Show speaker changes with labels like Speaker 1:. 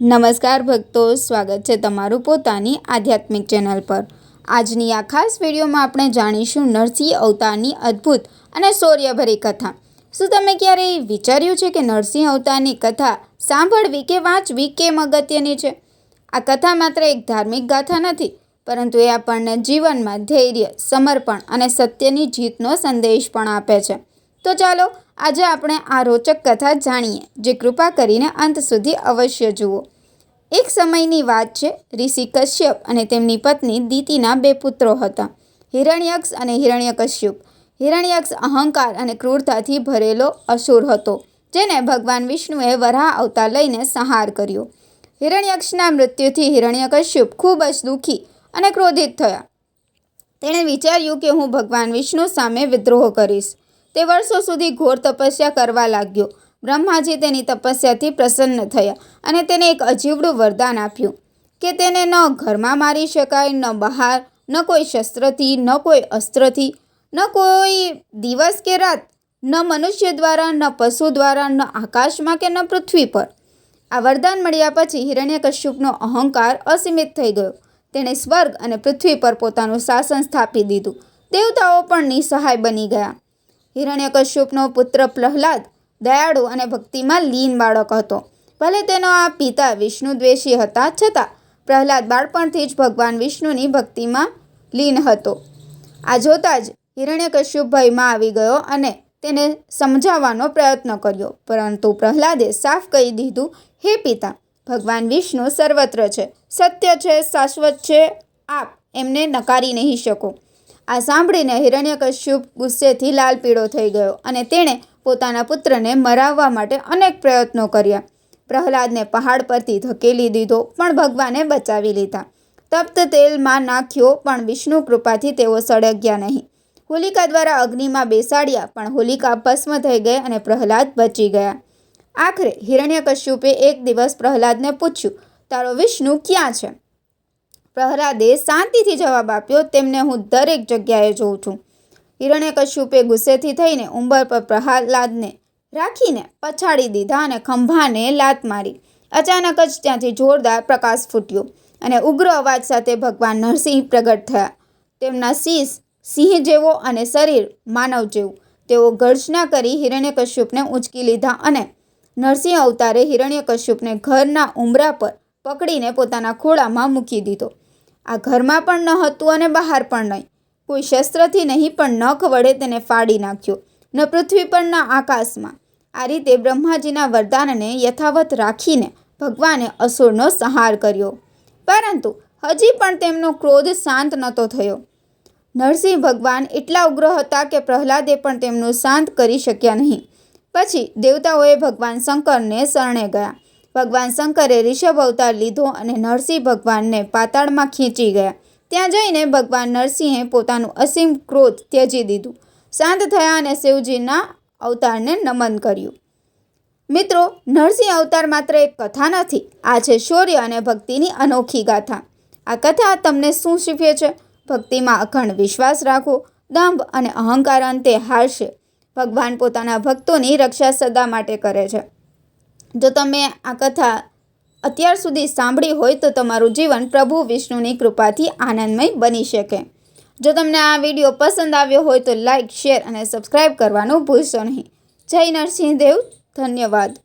Speaker 1: નમસ્કાર ભક્તો, સ્વાગત છે તમારું પોતાની આધ્યાત્મિક ચેનલ પર. આજની આ ખાસ વિડીયોમાં આપણે જાણીશું નરસિંહ અવતારની અદ્ભુત અને શૌર્યભરી કથા. શું તમે ક્યારેય વિચાર્યું છે કે નરસિંહ અવતારની કથા સાંભળવી કે વાંચવી કેમ અગત્યની છે? આ કથા માત્ર એક ધાર્મિક ગાથા નથી, પરંતુ એ આપણને જીવનમાં ધૈર્ય, સમર્પણ અને સત્યની જીતનો સંદેશ પણ આપે છે. તો ચાલો આજે આપણે આ રોચક કથા જાણીએ, જે કૃપા કરીને અંત સુધી અવશ્ય જુઓ. એક સમયની વાત છે, ઋષિ કશ્યપ અને તેમની પત્ની દીતિના બે પુત્રો હતા, હિરણ્યક્ષ અને હિરણ્યકશ્યપ. હિરણ્યક્ષ અહંકાર અને ક્રૂરતાથી ભરેલો અસુર હતો, જેને ભગવાન વિષ્ણુએ વરાહ અવતાર લઈને સંહાર કર્યો. હિરણ્યક્ષના મૃત્યુથી હિરણ્યકશ્યપ ખૂબ જ દુઃખી અને ક્રોધિત થયા. તેણે વિચાર્યું કે હું ભગવાન વિષ્ણુ સામે વિદ્રોહ કરીશ. તે વર્ષો સુધી ઘોર તપસ્યા કરવા લાગ્યો. બ્રહ્માજી તેની તપસ્યાથી પ્રસન્ન થયા અને તેને એક અજીવડું વરદાન આપ્યું કે તેને ન ઘરમાં મારી શકાય, ન બહાર, ન કોઈ શસ્ત્રથી, ન કોઈ અસ્ત્રથી, ન કોઈ દિવસ કે રાત, ન મનુષ્ય દ્વારા, ન પશુ દ્વારા, ન આકાશમાં કે ન પૃથ્વી પર. આ વરદાન મળ્યા પછી હિરણ્યકશ્યપનો અહંકાર અસીમિત થઈ ગયો. તેણે સ્વર્ગ અને પૃથ્વી પર પોતાનું શાસન સ્થાપી દીધું. દેવતાઓ પણ નિસહાય બની ગયા. હિરણ્યકશ્યપનો પુત્ર પ્રહલાદ દયાળુ અને ભક્તિમાં લીન બાળક હતો. ભલે તેનો આ પિતા વિષ્ણુદ્વેષી હતા, છતાં પ્રહલાદ બાળપણથી જ ભગવાન વિષ્ણુની ભક્તિમાં લીન હતો. આ જોતાં જ હિરણ્યકશ્યપ ભયમાં આવી ગયો અને તેને સમજાવવાનો પ્રયત્ન કર્યો, પરંતુ પ્રહલાદે સાફ કહી દીધું, હે પિતા, ભગવાન વિષ્ણુ સર્વત્ર છે. સત્ય છે, શાશ્વત છે. આપ એમને નકારી નહીં શકો. આ સાંભળીને હિરણ્યકશ્યપ ગુસ્સેથી લાલ પીળો થઈ ગયો અને તેણે પોતાના પુત્રને મરાવવા માટે અનેક પ્રયત્નો કર્યા. પ્રહલાદને પહાડ પરથી ધકેલી દીધો, પણ ભગવાને બચાવી લીધા. તપ્ત તેલમાં નાખ્યો, પણ વિષ્ણુ કૃપાથી તેઓ સળગ્યા નહીં. હોલિકા દ્વારા અગ્નિમાં બેસાડ્યા, પણ હોલિકા ભસ્મ થઈ ગઈ અને પ્રહલાદ બચી ગયા. આખરે હિરણ્યકશ્યપે એક દિવસ પ્રહલાદને પૂછ્યું, તારો વિષ્ણુ ક્યાં છે? પ્રહલાદે શાંતિથી જવાબ આપ્યો, તેમને હું દરેક જગ્યાએ જોઉં છું. હિરણ્યકશ્યપે ગુસ્સેથી થઈને ઉંબર પર પ્રહલાદને રાખીને પછાડી દીધા અને ખંભાને લાત મારી. અચાનક જ ત્યાંથી જોરદાર પ્રકાશ ફૂટ્યો અને ઉગ્ર અવાજ સાથે ભગવાન નરસિંહ પ્રગટ થયા. તેમના શીશ સિંહ જેવો અને શરીર માનવ જેવું. તેઓ ગર્જના કરી હિરણ્યકશ્યપને ઊંચકી લીધા અને નરસિંહ અવતારે હિરણ્યકશ્યપને ઘરના ઉંબરા પર પકડીને પોતાના ખોળામાં મૂકી દીધો. આ ઘરમાં પણ ન હતું અને બહાર પણ નહીં. કોઈ શસ્ત્રથી નહીં, પણ નખ વડે તેને ફાડી નાખ્યો, ન પૃથ્વી પર ન આકાશમાં. આ રીતે બ્રહ્માજીના વરદાનને યથાવત રાખીને ભગવાને અસુરનો સંહાર કર્યો. પરંતુ હજી પણ તેમનો ક્રોધ શાંત નહોતો થયો. નરસિંહ ભગવાન એટલા ઉગ્ર હતા કે પ્રહલાદે પણ તેમનું શાંત કરી શક્યા નહીં. પછી દેવતાઓએ ભગવાન શંકરને શરણે ગયા. ભગવાન શંકરે ઋષભ અવતાર લીધો અને નરસિંહ ભગવાનને પાતાળમાં ખેંચી ગયા. ત્યાં જઈને ભગવાન નરસિંહે પોતાનું અસીમ ક્રોધ ત્યજી દીધું. શાંત થયા અને શિવજીના અવતારને નમન કર્યું. મિત્રો, નરસિંહ અવતાર માત્ર એક કથા નથી, આ છે શૌર્ય અને ભક્તિની અનોખી ગાથા. આ કથા તમને શું શીખવે છે? ભક્તિમાં અખંડ વિશ્વાસ રાખો, દંભ અને અહંકાર અંતે હારશે. ભગવાન પોતાના ભક્તોની રક્ષા સદા માટે કરે છે. જો તમે આ કથા અત્યાર સુધી સાંભળી હોય તો તમારું જીવન પ્રભુ વિષ્ણુની કૃપાથી આનંદમય બની શકે. જો તમને આ વીડિયો પસંદ આવ્યો હોય તો લાઇક શેર અને સબસ્ક્રાઈબ કરવાનું ભૂલશો નહીં. જય નરસિંહ દેવ ધન્યવાદ.